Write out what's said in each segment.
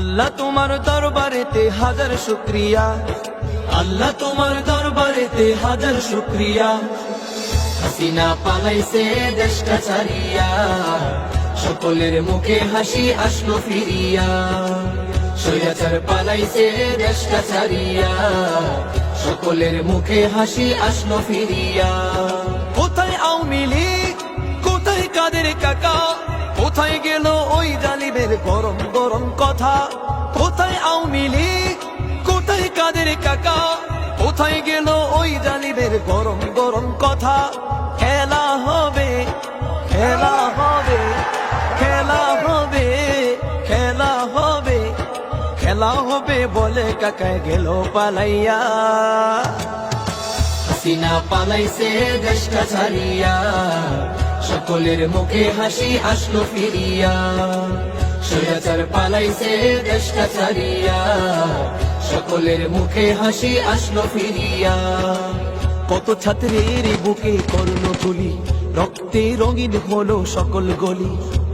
আল্লাহ তোমার দরবারেতে হাজার শুক্রিয়া। আল্লাহ তোমার দরবারেতে হাজার শুক্রিয়া। হাসিনা পালাইছে দেশটা ছাড়িয়া। সকলের মুখে হাসি আসলো ফিরিয়া। সৈয়াচার পালাইছে দেশটা ছাড়িয়া। সকলের মুখে হাসি আসলো ফিরিয়া। কোথায় আওয়ামী লীগ? কোথায় কাদের কাকা? কোথায় গেল গরম গরম কথা। কোথায় আওয়ামী লীগ? কোথায় কাদের কাকা? কোথায় গেল ওই জালিমের গরম গরম কথা? খেলা হবে খেলা হবে খেলা হবে খেলা হবে। খেলা হবে বলে কাকায় গেল পালাইয়া। হাসিনা পালাইছে দেশটা ছাড়িয়া। সকলের মুখে হাসি আসলো ফিরিয়া। সৈয়াচার পালাইছে দেশটা সকলের মুখে হাসি আসলো ফিরিয়া। কত ছাত্রের বুকে করল গুলি রক্তে রঙিন হলো সকল গলি।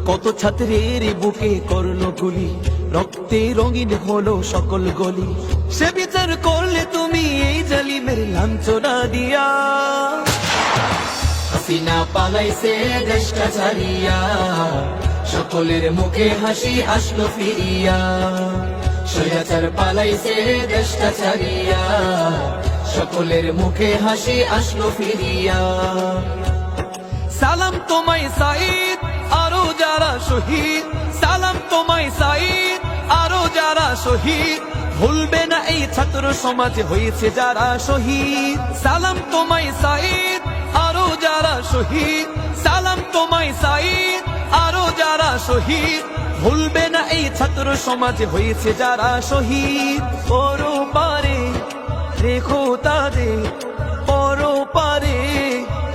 কত ছাত্রের বুকে করল গুলি রক্তে রঙিন হলো সকল গলি। সে বিচার করলে তুমি এই জালিমের লাঞ্ছনা দিয়া। হাসিনা পালাইছে দেশটা ছাড়িয়া। সকলের মুখে হাসি আসলো ফিরিয়া। সৈয়াচার পালাইছে দেশটা ছাড়িয়া। সকলের মুখে হাসি আসলো ফিরিয়া। সালাম তোমায় সাইদ আরও যারা শহীদ। সালাম তোমায় সাইদ আরও যারা শহীদ। ভুলবে না এই ছাত্র সমাজে হয়েছে যারা শহীদ। সালাম তোমায় সাইদ আরও যারা শহীদ। সালাম তোমায় সাইদ শহীদ। ভুলবে না এই ছাত্র সমাজে হয়েছে যারা শহীদ। ওরো পারে রেখো তাদের পরো পারে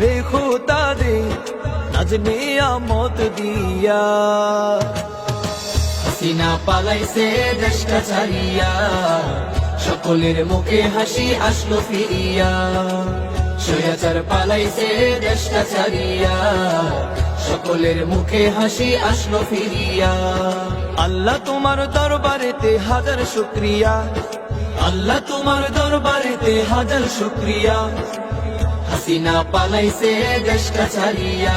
রেখো তাদের নাজনে আমত দিয়া। হাসিনা পালাইছে দেশটা সকলের মুখে হাসি আসলো ফিরিয়া। সৈয়াচার পালাইছে দেশটা ছাড়িয়া সকলের মুখে হাসি আসলো ফিরিয়া। আল্লাহ তোমার দরবারেতে হাজার শুক্রিয়া। আল্লাহ তোমার দরবারেতে হাজার শুক্রিয়া। হাসিনা পালাইছে দেশটা ছাড়িয়া।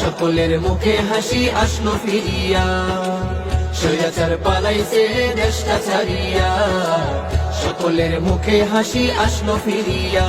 সকলের মুখে হাসি আসলো ফিরিয়া। সৈয়াচার পালাইছে দেশটা ছাড়িয়া। সকলের মুখে হাসি আসলো ফিরিয়া।